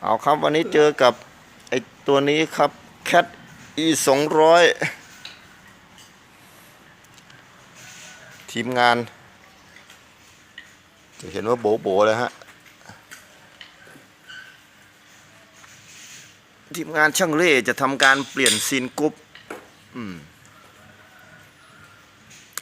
เอาครับวันนี้เจอกับไอตัวนี้ครับ Cat E 2 0 0ทีมงาน จะเห็นว่าโบโบเลยฮะ ทีมงานช่างเล่จะทำการเปลี่ยนซีนกรุ๊ปอืม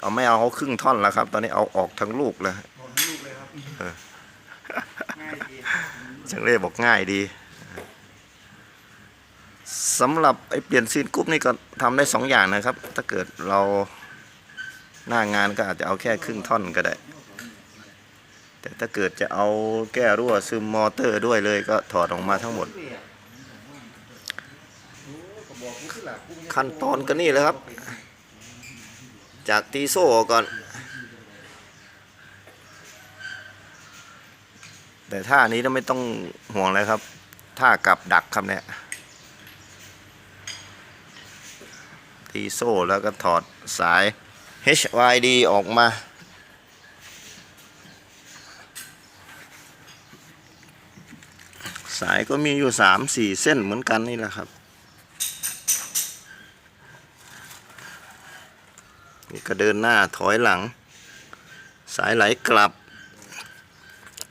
เอาไม่เอาเขาครึ่งท่อนแล้วครับ ตอนนี้เอาออกทั้งลูกแล้ว หมดลูกเลยครับง่ายดี ช่างเล่บอกง่ายดีสำหรับไอ้เปลี่ยนซีนกรุ๊ปนี่ก็ทำได้สองอย่างนะครับ ถ้าเกิดเราหน้างานก็อาจจะเอาแค่ครึ่งท่อนก็ได้ แต่ถ้าเกิดจะเอาแก้รั่วซึมมอเตอร์ด้วยเลยก็ถอดออกมาทั้งหมด ขั้นตอนก็นี่เลยครับ จากตีโซ่ก่อน แต่ท่านี้เราไม่ต้องห่วงเลยครับท่ากับดักครับเนี่ยตีโซ่แล้วก็ถอดสาย HYD ออกมา สายก็มีอยู่สามสี่เส้นเหมือนกันนี่แหละครับ นี่ก็เดินหน้าถอยหลัง สายไหลกลับ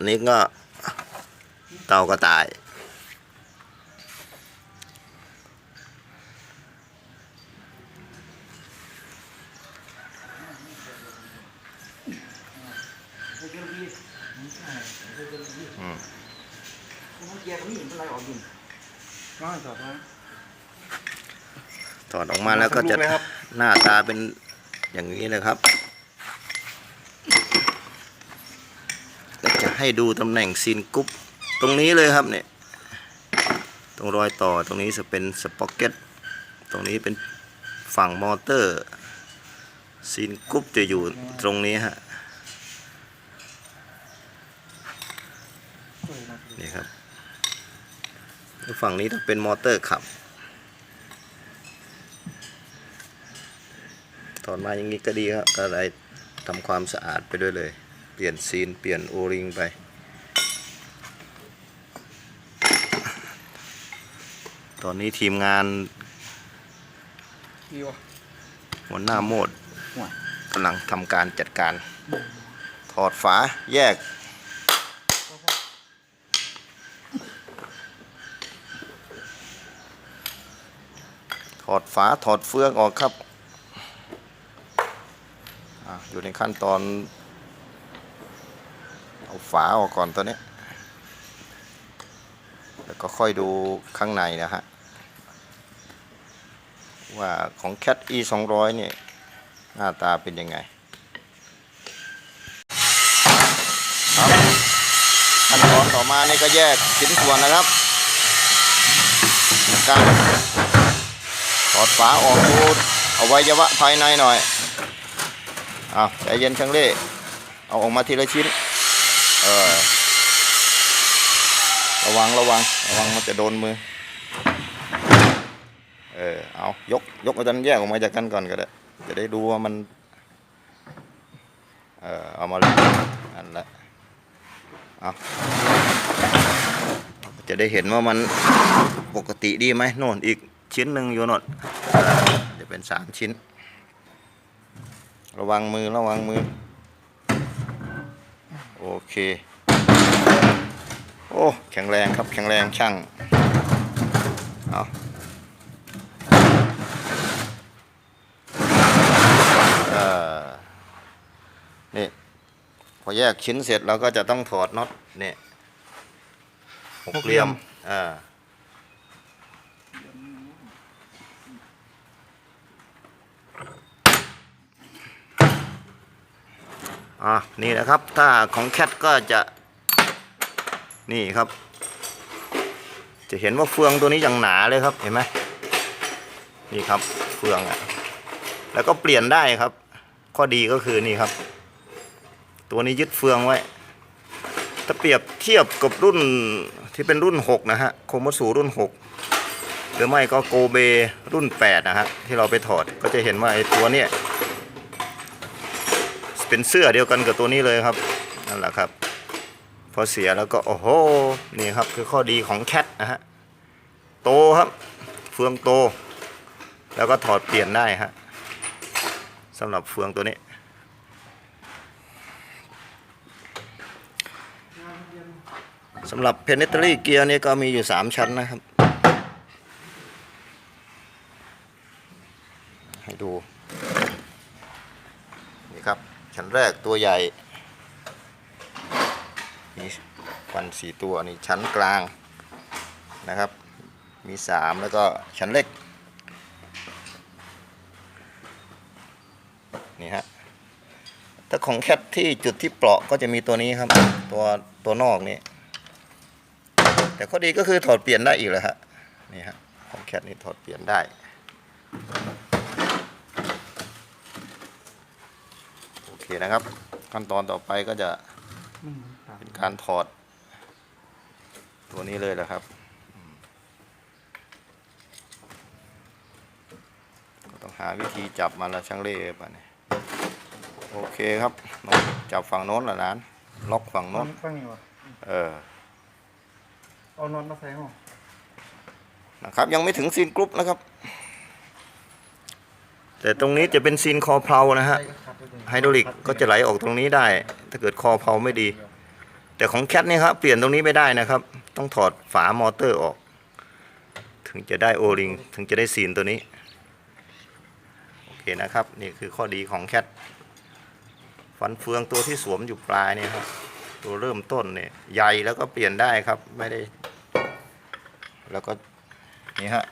นนี้ก็ เตากระต่าย อืมเกียร์ก็มีเป็นไรออกยิงน้ออมาถอดออกมาแล้วก็จะหน้าตาเป็นอย่างนี้เลยครับจะให้ดูตำแหน่งซีนกรุ๊ป ตรงนี้เลยครับเนี่ย ตรงรอยต่อตรงนี้จะเป็นสป็อกเก็ต ตรงนี้เป็นฝั่งมอเตอร์ ซีนกรุ๊ปจะอยู่ตรงนี้ฮะ นี่ครับ ฝั่งนี้ต้องเป็นมอเตอร์ขับ ถอดมาอย่างนี้ก็ดีครับก็ได้ทำความสะอาดไปด้วยเลย เปลี่ยนซีน เปลี่ยนโอริงไป ตอนนี้ทีมงานดีวะหัวหน้าโหมดห่วยกำลังทำการจัดการ ถอดฝาแยก ถอดฝาถอดเฟืองออกครับอาอยู่ในขั้นตอน เอาฝาออกก่อนตัวนี้ แล้วก็ค่อยดูข้างในนะฮะ ว่าของ Cat E 2 0 0เนี่ยหน้าตาเป็นยังไงครับขั้นตอนต่อมานี่ก็แยกชิ้นส่วนนะครับการถอดฝาออกดูเอาไวัยวะภายในหน่อยอะใจเย็นช่างเล่เอาออกมาทีละชิ้นเออระวังระวังระวังมันจะโดนมือ เอายกยกอาจารย์แยกออกมาจากกันก่อนก็ได้ จะได้ดูว่ามัน เออเอามาเลยนั่นละเอาจะได้เห็นว่ามันปกติดีไหมโน่นอีกชิ้นหนึ่งอยู่โน่นจะเป็นสามชิ้น ระวังมือระวังมือ โอเค โอ้ แข็งแรงครับแข็งแรงช่าง เอาเอ่อ นี่พอแยกชิ้นเสร็จเราก็จะต้องถอดน็อตเนี่ยหกเหลี่ยมอ่าอะนี่นะครับ ถ้าของแคทก็จะนี่ครับ จะเห็นว่าเฟืองตัวนี้อย่างหนาเลยครับเห็นไหมนี่ครับเฟืองอะ่ะแล้วก็เปลี่ยนได้ครับ ข้อดีก็คือนี่ครับ ตัวนี้ยึดเฟืองไว้ ถ้าเปรียบเทียบกับรุ่นที่เป็นรุ่น 6 นะฮะ โคมัสูรุ่น 6 หรือไม่ก็โกเบรุ่น 8 นะฮะ ที่เราไปถอดก็จะเห็นว่าไอ้ตัวเนี้ยเป็นเสื้อเดียวกันกับตัวนี้เลยครับ นั่นแหละครับ พอเสียแล้วก็ โอ้โห นี่ครับคือข้อดีของแคทนะฮะ โตครับ เฟืองโต แล้วก็ถอดเปลี่ยนได้ฮะสำหรับเฟืองตัวนี้ สำหรับเพนเนตรีเกียร์นี่ก็มีอยู่ 3 ชั้นนะครับ ให้ดู นี่ครับ ชั้นแรกตัวใหญ่มีควันสีตัวนี่ชั้นกลางนะครับ มีสามแล้วก็ชั้นเล็ก นี่ฮะ ถ้า ของแคทที่จุดที่เปราะก็จะมีตัวนี้ครับ ตัวตัวนอกนี้ แต่ข้อดีก็คือถอดเปลี่ยนได้อีกเลยฮะนี่ฮะของแคทนี่ถอดเปลี่ยนได้โอเคนะครับ ขั้นตอนต่อไปก็จะเป็นการถอด ตัวนี้เลยแหละครับต้องหาวิธีจับมันละช่างเล่ป่ะเนี่ย โอเคครับโน้นจับฝั่งโน้นละนานล็อกฝั่งนอโน้นนข้างนี้วะเออเอานอนมาใส่ห้องนะครับ ยังไม่ถึงซีนกรุ๊ปนะครับ แต่ตรงนี้จะเป็นซีนคอเพลานะฮะใส่ก็ขัดไปเลยไฮดรอลิกก็จะไหลออกตรงนี้ได้ ถ้าเกิดคอเพลาไม่ดี แต่ของแคทเนี่ยครับเปลี่ยนตรงนี้ไม่ได้นะครับ ต้องถอดฝามอเตอร์ออก ถึงจะได้โอริงถึงจะได้ซีนตัวนี้ โอเคนะครับ นี่คือข้อดีของแคท ฟันเฟืองตัวที่สวมอยู่ปลายเนี่ยครับตัวเริ่มต้นเนี่ยใหญ่แล้วก็เปลี่ยนได้ครับไม่ได้ แล้วก็นี่ฮะ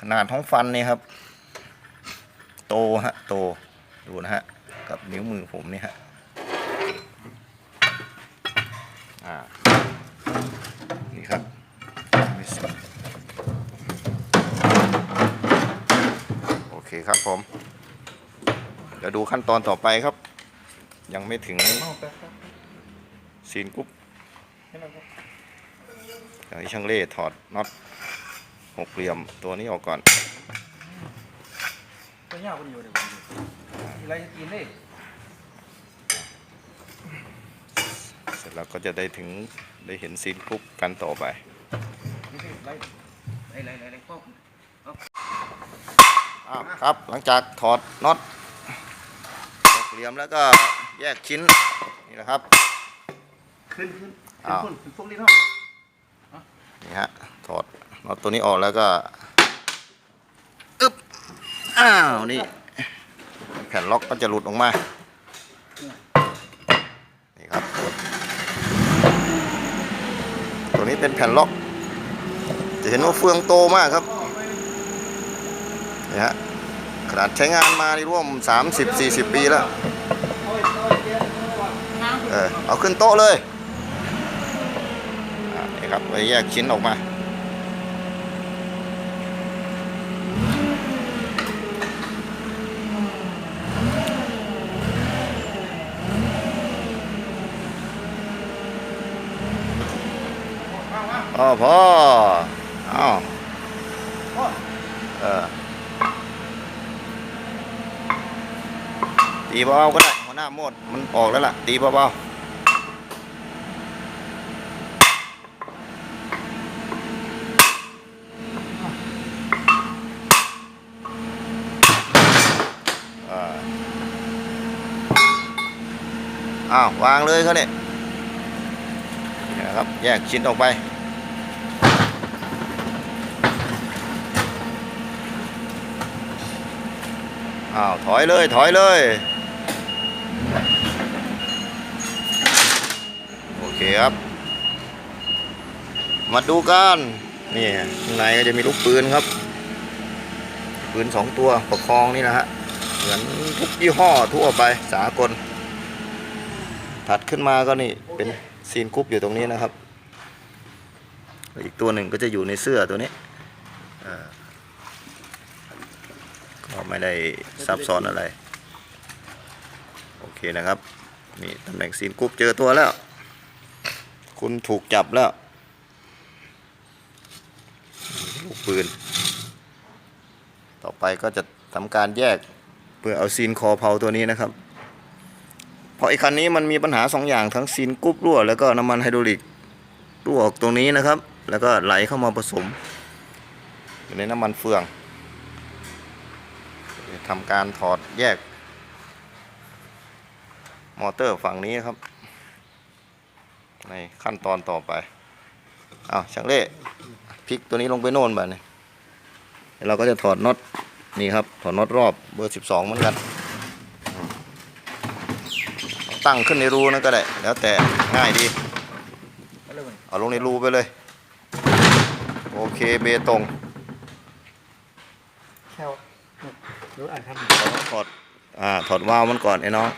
ขนาดของฟันเนี่ยครับ โตฮะโตดูนะฮะกับนิ้วมือผมนี่ฮะอ่านี่ครับโอเคครับผม ดี๋ยวดูขั้นตอนต่อไปครับ ยังไม่ถึงเอาแป๊บแป๊บซีนกรุ๊ปให้เราครับเดี๋ยวให้ช่างเล่ถอดน็อตหกเหลี่ยมตัวนี้ออกก่อนตัวยาวคนอยู่เดี๋ยวผมดูอะไรจะกินเลยเสร็จแล้วก็จะได้ถึงได้เห็นซีนกรุ๊ปกันต่อไปนี่คือไรไรไรไรไรก็อ้าวครับหลังจากถอดน็อตหก เหลี่ยมแล้วก็แยกชิ้นนี่นะครับ ขึ้นขึ้นอ้าว ขึ้นขึ้นพวกนี้เท่านี่ฮะถอดน็อตตัวนี้ออกแล้วก็อึ๊บอ้าวนี่แผ่นล็อกก็จะหลุดออกมานี่ครับตัวนี้เป็นแผ่นล็อก จะเห็นว่าเฟืองโตมากครับ นี่ฮะ ขนาดใช้งานมานี่ร่วม 30-40 ปีแล้ว เออเอาขึ้นโต๊ะเลยอ่านี่ครับไปแยกชิ้นออกมาพ่อพ่อเอ้าเออ ตีเบาๆก็ได้หัวหน้าโมดมันออกแล้วล่ะ ตีเบาๆอ้าววางเลยเขาเนี่ยนะครับแยกชิ้นออกไปอ้าวถอยเลยถอยเลย โอเคครับ มาดูกันนี่ข้างในก็จะมีลูกปืนครับ ปืนสองตัวประคองนี่นะฮะเหมือนทุกยี่ห้อทั่วไปสากล ถัดขึ้นมาก็นี่เป็นซีนกรุ๊ปอยู่ตรงนี้นะครับ อีกตัวหนึ่งก็จะอยู่ในเสื้อตัวนี้ก็ไม่ได้ซับซ้อนอะไร โอเคนะครับ นี่ตำแหน่งซีนกรุ๊ปเจอตัวแล้ว คุณถูกจับแล้ว ลูกปืน ต่อไปก็จะทำการแยกเพื่อเอาซีนคอเพาตัวนี้นะครับ เพราะไอ้คันนี้มันมีปัญหาสองอย่างทั้งซีนกรุ๊ปรั่ว แล้วก็น้ำมันไฮดรอลิกรั่วออกตรงนี้นะครับ แล้วก็ไหลเข้ามาผสม อยู่ในน้ำมันเฟืองทำการถอดแยก มอเตอร์ฝั่งนี้ครับ ในขั้นตอนต่อไปอ้าวช่างเล่พลิกตัวนี้ลงไปโน่นบ่านี่เราก็จะถอดน็อตนี่ครับถอดน็อตรอบเบอร์ 12 เหมือนกัน ตั้งขึ้นในรูนั่นก็ได้ แล้วแต่ง่ายดีไปเลยมันเอาลงในรูไปเลย โอเคเบตงแค่รู้อ่านครับเราต้องถอดอ่าถอดวาล์วมันก่อนไอ้น้อง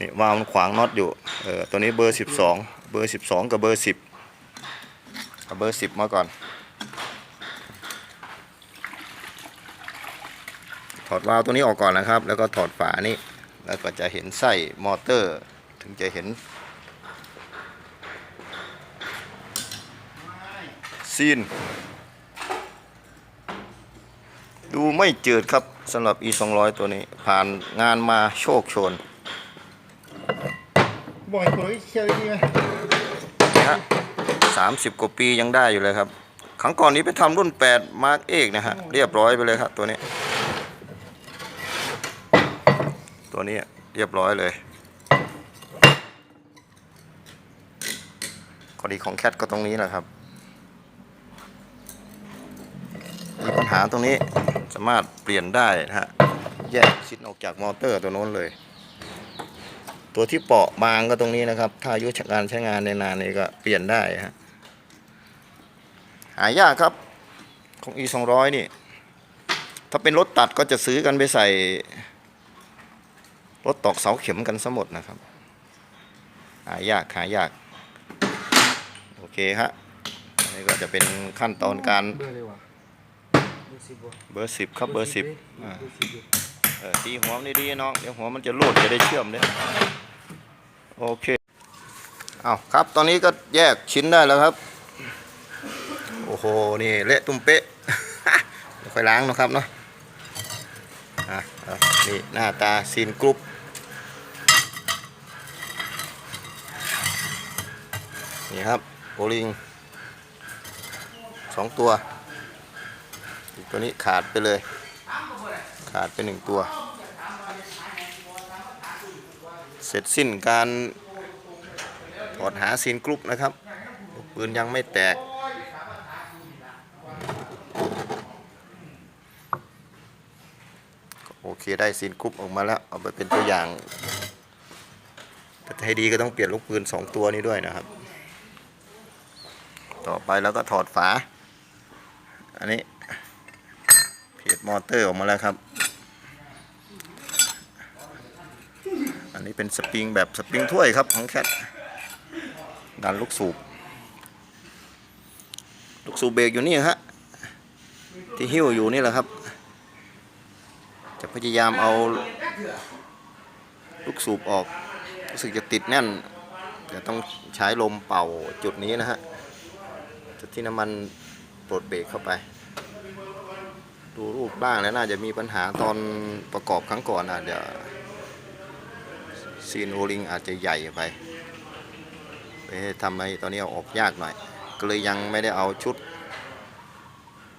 นี่วาล์วมันขวางน็อตอยู่เออตัวนี้เบอร์ 12 เบอร์ 12 กับเบอร์ 10เอาเบอร์ 10 มาก่อน ถอดวาล์วตัวนี้ออกก่อนนะครับ แล้วก็ถอดฝานี่แล้วก็จะเห็นไส้มอเตอร์ ถึงจะเห็น ซีน ดูไม่จืดครับสำหรับ e 2 0 0ตัวนี้ ผ่านงานมาโชคโชน บ่อยคนเชี่ยวดีไหมนะฮะสามสิบกว่าปียังได้อยู่เลยครับครั้งก่อนนี้ไปทำรุ่น8มาร์กเอกนะฮะ เรียบร้อยไปเลยครับตัวนี้ ตัวนี้เรียบร้อยเลยข้อดีของแคทก็ตรงนี้แหละครับมีปัญหาตรงนี้สามารถเปลี่ยนได้นะฮะ แยกชิ้นออกจากมอเตอร์ตัวโน้นเลย ตัวที่เปราะบางก็ตรงนี้นะครับ ถ้าอายุการใช้งานในนานนี้ก็เปลี่ยนได้ฮะหายากครับของ e 2 0 0นี่ ถ้าเป็นรถตัดก็จะซื้อกันไปใส่ รถตอกเสาเข็มกันสมดนะครับ หายากหายาก โอเคฮะนนี้ก็จะเป็นขั้นตอนการเบอร์สิบครับเบอร์สิบเออตีหัวมันดีๆน้องเดี๋ยวหัวมันจะรูดจะได้เชื่อมเด้ โอเคเอาครับตอนนี้ก็แยกชิ้นได้แล้วครับ โอ้โห นี่เละตุ้มเป๊ะค่อยล้างนะครับเนาะนี่หน้าตาซีนกรุ๊ปนี่ครับโอลิงสองตัวอีกตัวนี้ขาดไปเลย ขาดไปหนึ่งตัว เสร็จสิ้นการถอดหาซีนกรุ๊ปนะครับ ปืนยังไม่แตก โอเคได้ซีนกรุ๊ปออกมาแล้ว เอาไปเป็นตัวอย่าง แต่ให้ดีก็ต้องเปลี่ยนลูกปืน 2 ตัวนี้ด้วยนะครับ ต่อไปแล้วก็ถอดฝา อันนี้เพจมอเตอร์ออกมาแล้วครับ อันนี้ เป็นสปริงแบบสปริงถ้วยครับของแคทดันลูกสูบ ลูกสูบเบรกอยู่นี่ฮะ ที่หิ้วอยู่นี่แหละครับ จะพยายามเอาลูกสูบออก รู้สึกจะติดแน่น จะต้องใช้ลมเป่าจุดนี้นะฮะ จุดที่น้ำมันปลดเบรกเข้าไป ดูรูปบ้างแล้วน่าจะมีปัญหาตอนประกอบครั้งก่อนอะเดี๋ยว ซีนโอลิงอาจจะใหญ่ไปไปทำให้ตอนนี้เอาออกยากหน่อย ก็เลยยังไม่ได้เอาชุด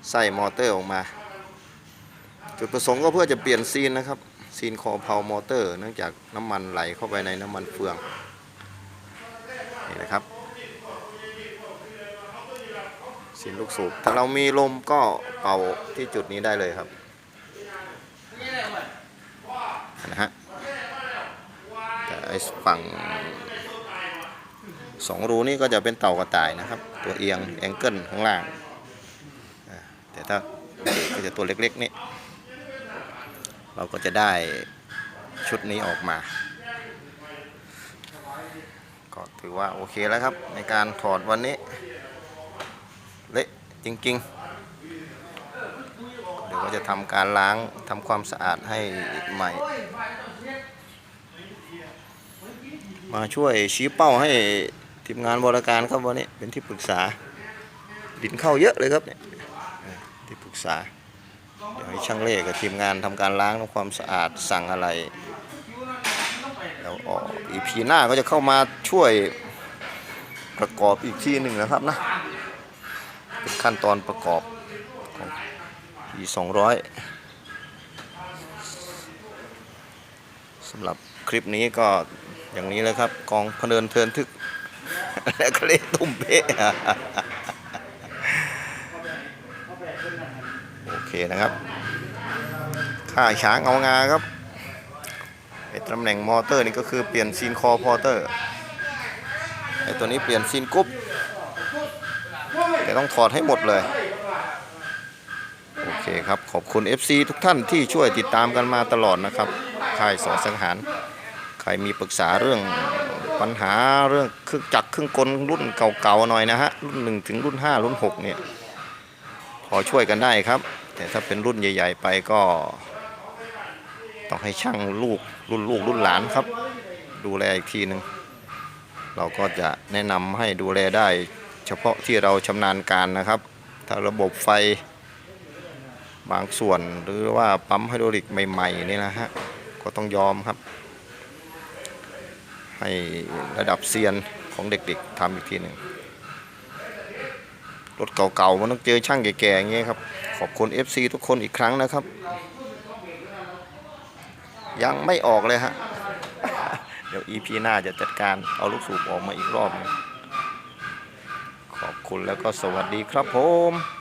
ไส้มอเตอร์ออกมา จุดประสงค์ก็เพื่อจะเปลี่ยนซีนนะครับ ซีนคอเพามอเตอร์ เนื่องจากน้ำมันไหลเข้าไปในน้ำมันเฟืองนี่นะครับซีนลูกสูบถ้าเรามีลมก็เป่าที่จุดนี้ได้เลยครับนะฮะ ไอ้ฝั่งสองรูนี่ก็จะเป็นเต่ากระต่ายนะครับ ตัวเอียงแองเกิลข้างล่างแต่ถ้าก็จะตัวเล็กๆนี่เราก็จะได้ชุดนี้ออกมา ก็ถือว่าโอเคแล้วครับ ในการถอดวันนี้ เละจริงๆ เดี๋ยวก็จะทำการล้างทำความสะอาดให้ใหม่ มาช่วยชี้เป้าให้ทีมงานบริการครับวันนี้เป็นที่ปรึกษา ดินเข้าเยอะเลยครับเนี่ยที่ปรึกษาเดี๋ยวให้ช่างเล่กับทีมงานทำการล้างทำความสะอาดสั่งอะไรแล้วออกอีพีหน้าก็จะเข้ามาช่วยประกอบอีกทีหนึ่งนะครับนะเป็นขั้นตอนประกอบของ e 200สำหรับคลิปนี้ก็ อย่างนี้เลยครับกองพเนินเทินทึก และก็เล่ตุ้มเป๊ะโอเคนะครับค่าช้างเอางาครับไอ้ตำแหน่งมอเตอร์นี่ก็คือเปลี่ยนซีนคอพอเตอร์ไอ้ตัวนี้เปลี่ยนซีนกรุ๊ปแต่ต้องถอดให้หมดเลยโอเคครับ ขอบคุณ FC ทุกท่านที่ช่วยติดตามกันมาตลอดนะครับค่ายสอสังหาร รมีปรึกษาเรื่องปัญหาเรื่องเครื่องจักรเครื่องกลรุ่นเก่าๆหน่อยนะฮะรุ่น1ถึงรุ่น5รุ่น6เนี่ยพอช่วยกันได้ครับ แต่ถ้าเป็นรุ่นใหญ่ ๆ ไปก็ ต้องให้ช่างลูกรุ่นลูกรุ่นหลานครับ ดูแลอีกทีหนึ่งเราก็จะแนะนำให้ดูแลได้ เฉพาะที่เราชำนาญการนะครับ ถ้าระบบไฟบางส่วนหรือว่าปั๊มไฮดรอลิกใหม่ๆนี่นะฮะก็ต้องยอมครับ ให้ระดับเซียนของเด็กๆทำอีกทีหนึ่งรถเก่าๆมันต้องเจอช่างแก่ๆอย่างเงี้ยครับ ขอบคุณ FC ทุกคนอีกครั้งนะครับ ยังไม่ออกเลยฮะ เดี๋ยว EP หน้าจะจัดการเอาลูกสูบออกมาอีกรอบ ขอบคุณแล้วก็สวัสดีครับผม